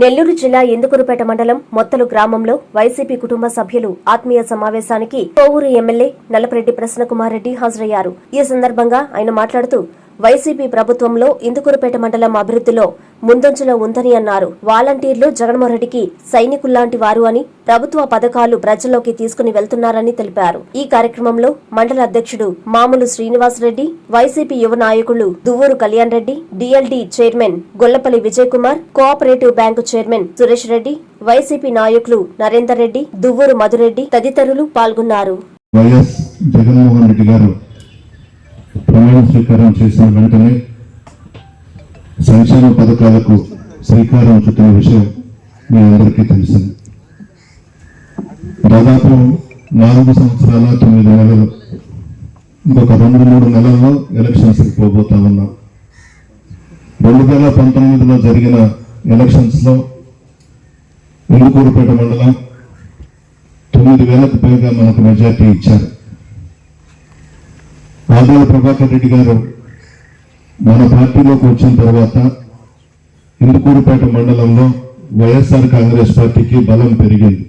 నెల్లూరు జిల్లా ఎందుకురుపేట మండలం మొత్తలు గ్రామంలో వైసీపీ కుటుంబ సభ్యులు ఆత్మీయ సమావేశానికి కోవూరు ఎమ్మెల్యే నల్లపరెడ్డి ప్రసన్నకుమార్ రెడ్డి హాజరయ్యారు. ఈ సందర్భంగా ఆయన మాట్లాడుతూ వైసీపీ ప్రభుత్వంలో ఇందుకురుపేట మండలం అభివృద్ధిలో ముందంజలో ఉందని అన్నారు. వాలంటీర్లు జగన్మోహన్ రెడ్డికి సైనికుల్లాంటి వారు అని ప్రభుత్వ పథకాలు ప్రజల్లోకి తీసుకుని వెళ్తున్నారని తెలిపారు. ఈ కార్యక్రమంలో మండల అధ్యక్షుడు మామూలు శ్రీనివాసరెడ్డి వైసీపీ యువ నాయకులు Duvvuru Kalyan Reddy DLD chairman Gollapalli Vijay Kumar cooperative bank chairman Suresh Reddy YCP నాయకులు నరేందర్ రెడ్డి దువ్వూరు మధురెడ్డి తదితరులు పాల్గొన్నారు. వైఎస్ జగన్మోహన్ రెడ్డి గారు ప్రమాణ స్వీకారం చేసిన వెంటనే సంక్షేమ పథకాలకు శ్రీకారం చుట్టిన విషయం మీ అందరికీ తెలిసింది దాదాపు నాలుగు సంవత్సరాల తొమ్మిది నెలలు ఇంకొక రెండు మూడు నెలల్లో ఎలక్షన్స్కి పోబోతా ఉన్నాం. రెండు వేల పంతొమ్మిదిలో జరిగిన ఎలక్షన్స్లో ఇందుకూరుపేట మండలం తొమ్మిది వేలకు పైగా మనకు మెజార్టీ ఇచ్చారు. ఆదాల ప్రభాకర్ రెడ్డి గారు మన పార్టీలోకి వచ్చిన తర్వాత ఇందుకూరుపేట మండలంలో వైఎస్ఆర్ కాంగ్రెస్ పార్టీకి బలం పెరిగింది.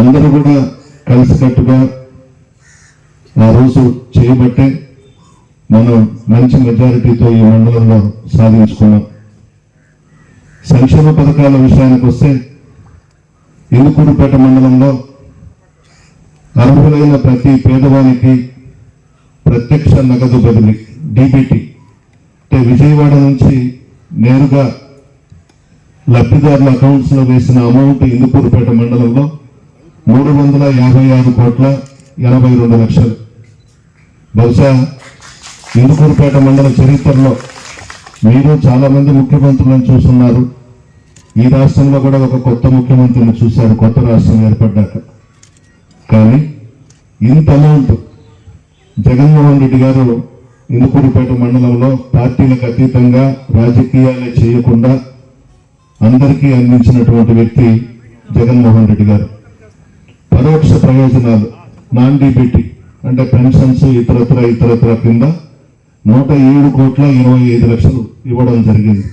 అందరూ కూడా కలిసికట్టుగా ఆ రోజు చేయబట్టే మనం మంచి మెజారిటీతో ఈ మండలంలో సాధించుకున్నాం. సంక్షేమ పథకాల విషయానికి వస్తే ఇందుకూరుపేట మండలంలో అర్హులైన ప్రతి పేదవానికి ప్రత్యక్ష నగదు బదిలీ డీబీటీ అంటే విజయవాడ నుంచి నేరుగా లబ్ధిదారుల అకౌంట్స్లో వేసిన అమౌంట్ ఇందుకూరుపేట మండలంలో మూడు వందల యాభై ఆరు కోట్ల ఎనభై రెండు లక్షలు. బహుశా ఇందుకూరుపేట మండల చరిత్రలో మీరు చాలామంది ముఖ్యమంత్రులను చూస్తున్నారు. ఈ రాష్ట్రంలో కూడా ఒక కొత్త ముఖ్యమంత్రిని చూశారు. కొత్త రాష్ట్రం ఏర్పడ్డాక. కానీ ఇంత అమౌంట్ జగన్మోహన్ రెడ్డి గారు ఇందుకూరిపేట మండలంలో పార్టీలకు అతీతంగా రాజకీయాలే చేయకుండా అందరికీ అందించినటువంటి వ్యక్తి జగన్మోహన్ రెడ్డి గారు. పరోక్ష ప్రయోజనాలు నాన్ డీబీటీ అంటే పెన్షన్స్ ఇతరత్ర ఇతరత్ర కింద నూట ఏడు కోట్ల ఇరవై ఐదు లక్షలు ఇవ్వడం జరిగింది.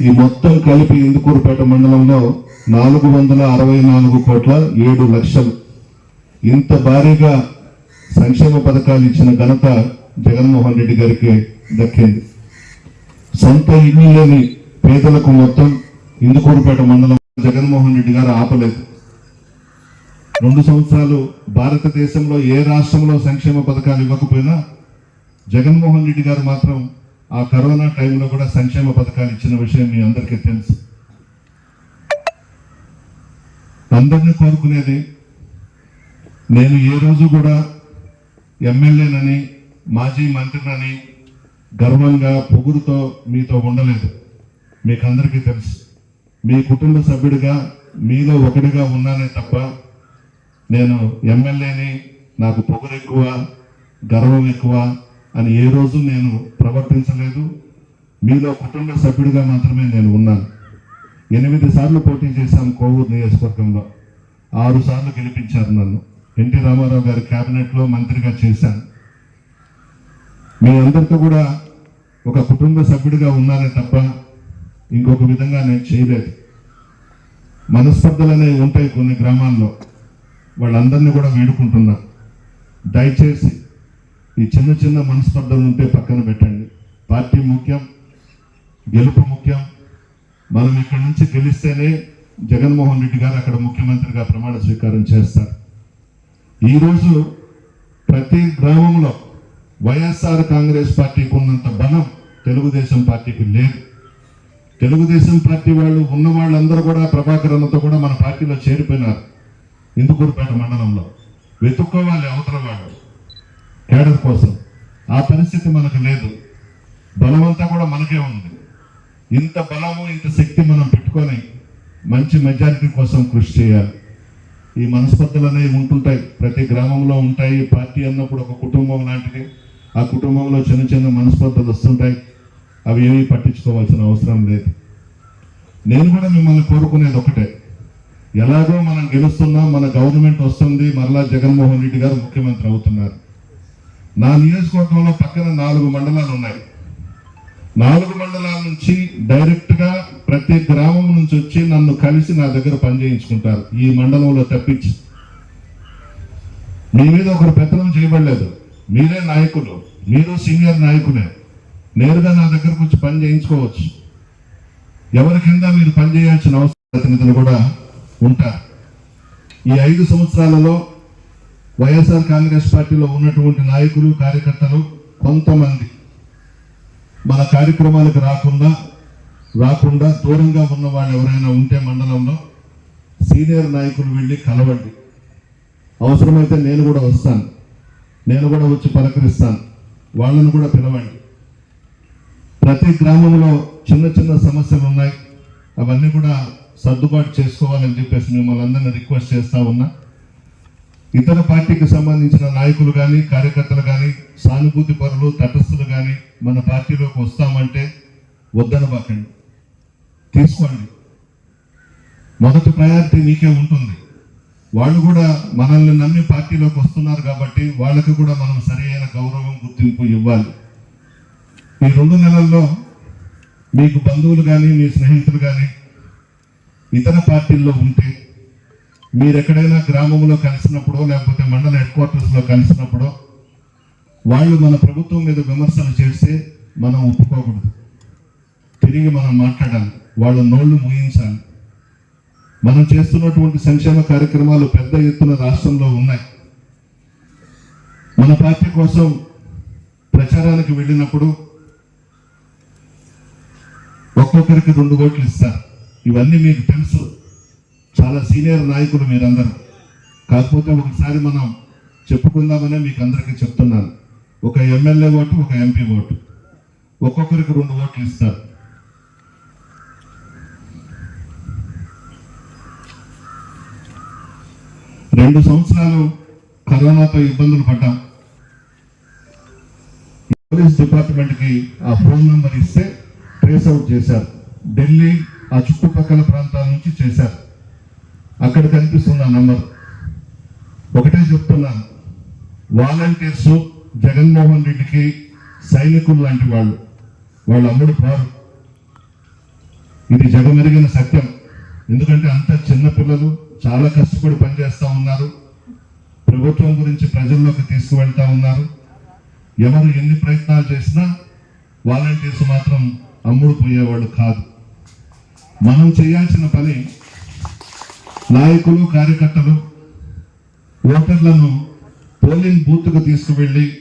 ఈ మొత్తం కలిపి ఇందుకూరుపేట మండలంలో నాలుగు వందల అరవై నాలుగు కోట్ల ఏడు లక్షలు. ఇంత భారీగా సంక్షేమ పథకాలు ఇచ్చిన ఘనత జగన్మోహన్ రెడ్డి గారికి దక్కింది. సొంత ఇల్లు లేని పేదలకు మొత్తం ఇందుకూరుపేట మండలం జగన్మోహన్ రెడ్డి గారు ఆపలేదు. రెండు సంవత్సరాలు భారతదేశంలో ఏ రాష్ట్రంలో సంక్షేమ పథకాలు ఇవ్వకపోయినా జగన్మోహన్ రెడ్డి గారు మాత్రం ఆ కరోనా టైంలో కూడా సంక్షేమ పథకాలు ఇచ్చిన విషయం మీ అందరికీ తెలుసు. అందరినీ కోరుకునేది నేను ఏ రోజు కూడా ఎమ్మెల్యేనని మాజీ మంత్రినని గర్వంగా పొగురుతో మీతో ఉండలేదు. మీకందరికీ తెలుసు. మీ కుటుంబ సభ్యుడిగా మీలో ఒకటిగా ఉన్నానే తప్ప నేను ఎమ్మెల్యేని నాకు పొగరు ఎక్కువ గర్వం ఎక్కువ అని ఏ రోజు నేను ప్రవర్తించలేదు. మీలో కుటుంబ సభ్యుడిగా మాత్రమే నేను ఉన్నాను. ఎనిమిది సార్లు పోటీ చేశాను కోవూరు నియోజకవర్గంలో. ఆరు సార్లు గెలిపించారు నన్ను. ఎన్టీ రామారావు గారి క్యాబినెట్లో మంత్రిగా చేశాను మీ అందరితో కూడా ఒక కుటుంబ సభ్యుడిగా ఉన్నానే తప్ప ఇంకొక విధంగా నేను చేయలేదు. మనస్పర్ధలు అనేవి ఉంటాయి కొన్ని గ్రామాల్లో. వాళ్ళందరినీ కూడా వేడుకుంటున్నా దయచేసి ఈ చిన్న చిన్న మనస్పర్ధలు ఉంటే పక్కన పెట్టండి. పార్టీ ముఖ్యం గెలుపు ముఖ్యం. మనం ఇక్కడ నుంచి గెలిస్తేనే జగన్మోహన్ రెడ్డి గారు అక్కడ ముఖ్యమంత్రిగా ప్రమాణ స్వీకారం చేస్తారు. ఈరోజు ప్రతి గ్రామంలో వైఎస్ఆర్ కాంగ్రెస్ పార్టీకి ఉన్నంత బలం తెలుగుదేశం పార్టీకి లేదు. తెలుగుదేశం పార్టీ వాళ్ళు ఉన్న వాళ్ళందరూ కూడా ప్రభాకర్ అన్నతో కూడా మన పార్టీలో చేరిపోయినారు ఇందుకూరుపేట మండలంలో. వెతుక్కోవాలి అవతల వాళ్ళు. కేడర్ కోసం. ఆ పరిస్థితి మనకు లేదు. బలమంతా కూడా మనకే ఉంది. ఇంత బలము ఇంత శక్తి మనం పెట్టుకొని మంచి మెజారిటీ కోసం కృషి చేయాలి. ఈ మనస్పర్ధలు అనేవి ఉంటుంటాయి. ప్రతి గ్రామంలో ఉంటాయి. పార్టీ అన్నప్పుడు ఒక కుటుంబం లాంటిది. ఆ కుటుంబంలో చిన్న చిన్న మనస్పర్ధలు వస్తుంటాయి. అవి ఏమీ పట్టించుకోవాల్సిన అవసరం లేదు. నేను కూడా మిమ్మల్ని కోరుకునేది ఒకటే. ఎలాగో మనం గెలుస్తున్నాం మన గవర్నమెంట్ వస్తుంది మరలా జగన్మోహన్ రెడ్డి గారు ముఖ్యమంత్రి అవుతున్నారు. నా నియోజకవర్గంలో పక్కన నాలుగు మండలాలు ఉన్నాయి. నాలుగు మండలాల నుంచి డైరెక్ట్గా ప్రతి గ్రామం నుంచి వచ్చి నన్ను కలిసి నా దగ్గర పని చేయించుకుంటారు ఈ మండలంలో తప్పించి. మీ మీద ఒకరు పెత్తనం చేయబడలేదు. మీరే నాయకులు. మీరు సీనియర్ నాయకులే. నేరుగా నా దగ్గరకు వచ్చి పని చేయించుకోవచ్చు. ఎవరి కింద మీరు పని చేయాల్సిన అవసరం ప్రతినిధులు కూడా ఉంటారు ఈ ఐదు సంవత్సరాలలో వైఎస్ఆర్ కాంగ్రెస్ పార్టీలో ఉన్నటువంటి నాయకులు కార్యకర్తలు కొంతమంది. మన కార్యక్రమాలకు రాకుండా రాకుండా దూరంగా ఉన్న వాళ్ళు ఎవరైనా ఉంటే మండలంలో సీనియర్ నాయకులు వెళ్ళి కలవండి. అవసరమైతే నేను కూడా వస్తాను. నేను కూడా వచ్చి పలకరిస్తాను. వాళ్ళను కూడా పిలవండి. ప్రతి గ్రామంలో చిన్న చిన్న సమస్యలు ఉన్నాయి. అవన్నీ కూడా సర్దుబాటు చేసుకోవాలని చెప్పేసి మిమ్మల్ని అందరినీ రిక్వెస్ట్ చేస్తా ఉన్నా. ఇతర పార్టీకి సంబంధించిన నాయకులు కానీ కార్యకర్తలు కానీ సానుభూతి పరులు తటస్థులు కానీ మన పార్టీలోకి వస్తామంటే వద్దనబాకండి. తీసుకోండి. మొదటి ప్రయారిటీ మీకే ఉంటుంది. వాళ్ళు కూడా మనల్ని నమ్మి పార్టీలోకి వస్తున్నారు కాబట్టి వాళ్ళకి కూడా మనం సరైన గౌరవం గుర్తింపు ఇవ్వాలి. ఈ రెండు నెలల్లో మీకు బంధువులు కానీ మీ స్నేహితులు కానీ ఇతర పార్టీల్లో ఉంటే మీరు ఎక్కడైనా గ్రామంలో కలిసినప్పుడో లేకపోతే మండల హెడ్ క్వార్టర్స్లో కలిసినప్పుడో వాళ్ళు మన ప్రభుత్వం మీద విమర్శలు చేస్తే మనం ఒప్పుకోకూడదు. తిరిగి మనం మాట్లాడాలి. వాళ్ళ నోళ్ళు మూయించాలి. మనం చేస్తున్నటువంటి సంక్షేమ కార్యక్రమాలు పెద్ద ఎత్తున రాష్ట్రంలో ఉన్నాయి. మన పార్టీ కోసం ప్రచారానికి వెళ్ళినప్పుడు ఒక్కొక్కరికి రెండు ఓట్లు ఇస్తారు. ఇవన్నీ మీకు తెలుసు. చాలా సీనియర్ నాయకులు మీరందరూ. కాకపోతే ఒకసారి మనం చెప్పుకుందామనే మీకు అందరికీ చెప్తున్నాను. ఒక ఎమ్మెల్యే ఓటు ఒక ఎంపీ ఓటు. ఒక్కొక్కరికి రెండు ఓట్లు ఇస్తారు. రెండు సంవత్సరాలు కరోనాతో ఇబ్బందులు పడ్డాం. పోలీస్ డిపార్ట్మెంట్కి ఆ ఫోన్ నెంబర్ ఇస్తే ట్రేస్ అవుట్ చేశారు. ఢిల్లీ ఆ చుట్టుపక్కల ప్రాంతాల నుంచి చేశారు. అక్కడ కనిపిస్తుంది ఆ నంబర్. ఒకటే చెప్తున్నాను. వాలంటీర్స్ జగన్మోహన్ రెడ్డికి సైనికులు లాంటి వాళ్ళు. వాళ్ళు అమ్ముడు పారు. ఇది జగమెరిగిన సత్యం. ఎందుకంటే అంత చిన్న పిల్లలు చాలా కష్టపడి పనిచేస్తూ ఉన్నారు. ప్రభుత్వం గురించి ప్రజల్లోకి తీసుకువెళ్తా ఉన్నారు. ఎవరు ఎన్ని ప్రయత్నాలు చేసినా వాలంటీర్స్ మాత్రం అమ్ముడు పోయేవాళ్ళు కాదు. మనం చేయాల్సిన పని నాయకులు కార్యకర్తలు ఓటర్లను పోలింగ్ బూత్కు తీసుకువెళ్ళి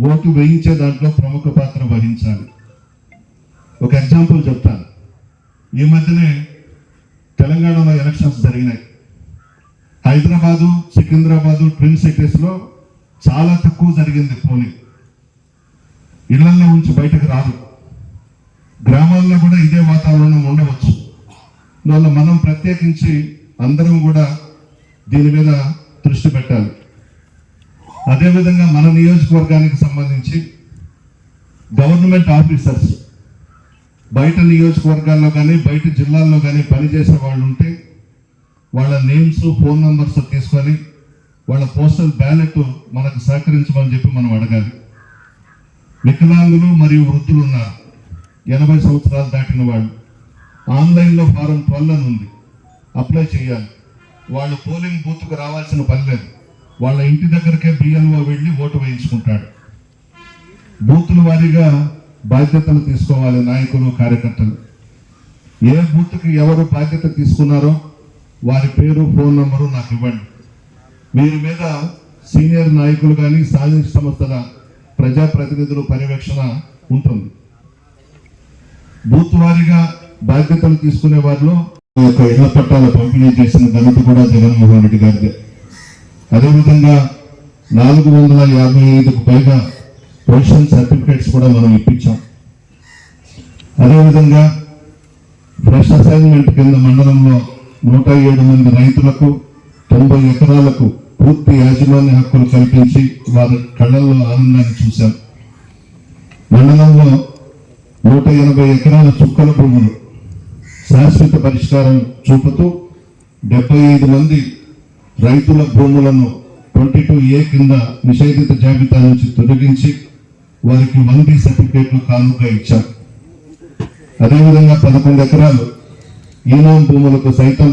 ఓటు వేయించే దాంట్లో ప్రముఖ పాత్ర వహించాలి. ఒక ఎగ్జాంపుల్ చెప్తాను. ఈ మధ్యనే తెలంగాణలో ఎలక్షన్స్ జరిగినాయి. హైదరాబాదు సికింద్రాబాదు ట్విన్ సిటీస్లో చాలా తక్కువ జరిగింది పోలింగ్ ఇళ్ళలో ఉంచి బయటకు రాదు. గ్రామాల్లో కూడా ఇదే వాతావరణం ఉండవచ్చు. అందువల్ల మనం ప్రత్యేకించి అందరం కూడా దీని మీద దృష్టి పెట్టాలి. అదేవిధంగా మన నియోజకవర్గానికి సంబంధించి గవర్నమెంట్ ఆఫీసర్స్ బయట నియోజకవర్గాల్లో కానీ బయట జిల్లాల్లో కానీ పనిచేసే వాళ్ళు ఉంటే వాళ్ళ నేమ్స్ ఫోన్ నంబర్స్ తీసుకొని వాళ్ళ పోస్టల్ బ్యాలెట్ మనకు సహకరించమని చెప్పి మనం అడగాలి. వికలాంగులు మరియు వృద్ధులు ఉన్నారు ఎనభై సంవత్సరాలు దాటిన వాళ్ళు ఆన్లైన్లో ఫారం ట్వెల్వ్ అని ఉంది. అప్లై చేయాలి. వాళ్ళు పోలింగ్ బూత్కు రావాల్సిన పని లేదు. వాళ్ళ ఇంటి దగ్గరకే బిఎల్ఓ వెళ్ళి ఓటు వేయించుకుంటాడు. బూతుల వారీగా బాధ్యతలు తీసుకోవాలి నాయకులు కార్యకర్తలు. ఏ బూత్కి ఎవరు బాధ్యత తీసుకున్నారో వారి పేరు ఫోన్ నంబరు నాకు ఇవ్వండి. వీరి మీద సీనియర్ నాయకులు కానీ స్థానిక సంస్థల ప్రజాప్రతినిధులు పర్యవేక్షణ ఉంటుంది. బూత్ వారీగా బాధ్యతలు తీసుకునే వారిలో యొక్క ఇళ్ళ పట్టాల పంపిణీ చేసిన ఘనత కూడా జగన్మోహన్ రెడ్డి గారిదే. అదేవిధంగా నాలుగు వందల యాభై ఐదుకు పైగా పొజిషన్ సర్టిఫికేట్స్ కూడా మనం ఇప్పించాం. అదేవిధంగా ఫ్రెష్ అసైన్మెంట్ కింద మండలంలో నూట ఏడు మంది రైతులకు తొంభై ఎకరాలకు పూర్తి యాజమాన్య హక్కులు కల్పించి వారి కళ్ళల్లో ఆనందాన్ని చూశాం. మండలంలో నూట ఎనభై ఎకరాల చుక్కల భూములు శాశ్వత పరిష్కారం చూపుతూ డెబ్బై ఐదు మంది రైతుల భూములను ట్వంటీ టూ ఏ కింద నిషేధిత జాబితా నుంచి తొలగించి వారికి వన్ డీ సర్టిఫికేట్లు కానుగా ఇచ్చాం. అదేవిధంగా పదకొండు ఎకరాలు ఈనాం భూములకు సైతం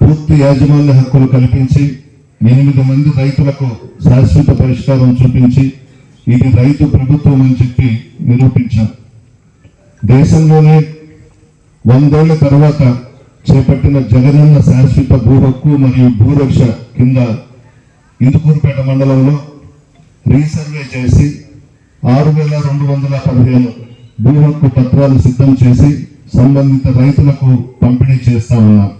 పూర్తి యాజమాన్య హక్కులు కల్పించి ఎనిమిది మంది రైతులకు శాశ్వత పరిష్కారం చూపించి ఇది రైతు ప్రభుత్వం అని చెప్పి నిరూపించాం దేశంలోనే వందేళ్ళ తర్వాత చేపట్టిన జగనన్న శాశ్వత భూ హక్కు మరియు భూరక్ష కింద ఇందుకూరుపేట మండలంలో రీసర్వే చేసి ఆరు వేల రెండు వందల పదిహేను భూ హక్కు పత్రాలు సిద్ధం చేసి సంబంధిత రైతులకు పంపిణీ చేస్తా ఉన్నాం.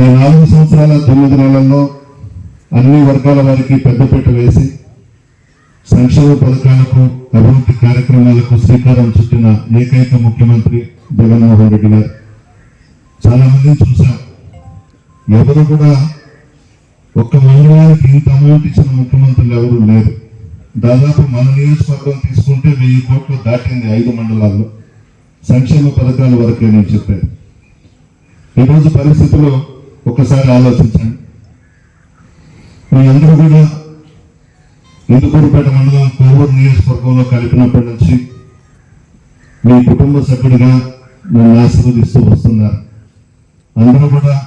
ఈ నాలుగు సంవత్సరాల తొమ్మిది నెలల్లో అన్ని వర్గాల వారికి పెద్దపీట వేసి సంక్షేమ పథకాలకు అభివృద్ధి కార్యక్రమాలకు శ్రీకారం చుట్టిన ఏకైక ముఖ్యమంత్రి జగన్మోహన్ రెడ్డి గారు. చాలామందిని చూశాం. ఎవరు కూడా ఒక్క మండలానికి ఇంత అమౌంట్ ఇచ్చిన ముఖ్యమంత్రులు ఎవరు లేరు. దాదాపు మన నియోజకవర్గం తీసుకుంటే వెయ్యి కోట్లు దాటింది ఐదు మండలాల్లో. సంక్షేమ పథకాల వరకే నేను చెప్పాను. ఈరోజు పరిస్థితిలో ఒకసారి ఆలోచించండి. మీ అందరూ కూడా ఇందుకూరుపేట మండలం కోవూరు నియోజకవర్గంలో కలిపినప్పటి నుంచి మీ కుటుంబ సభ్యుడిగా నన్ను ఆశీర్వదిస్తూ వస్తున్నారు. అందరూ కూడా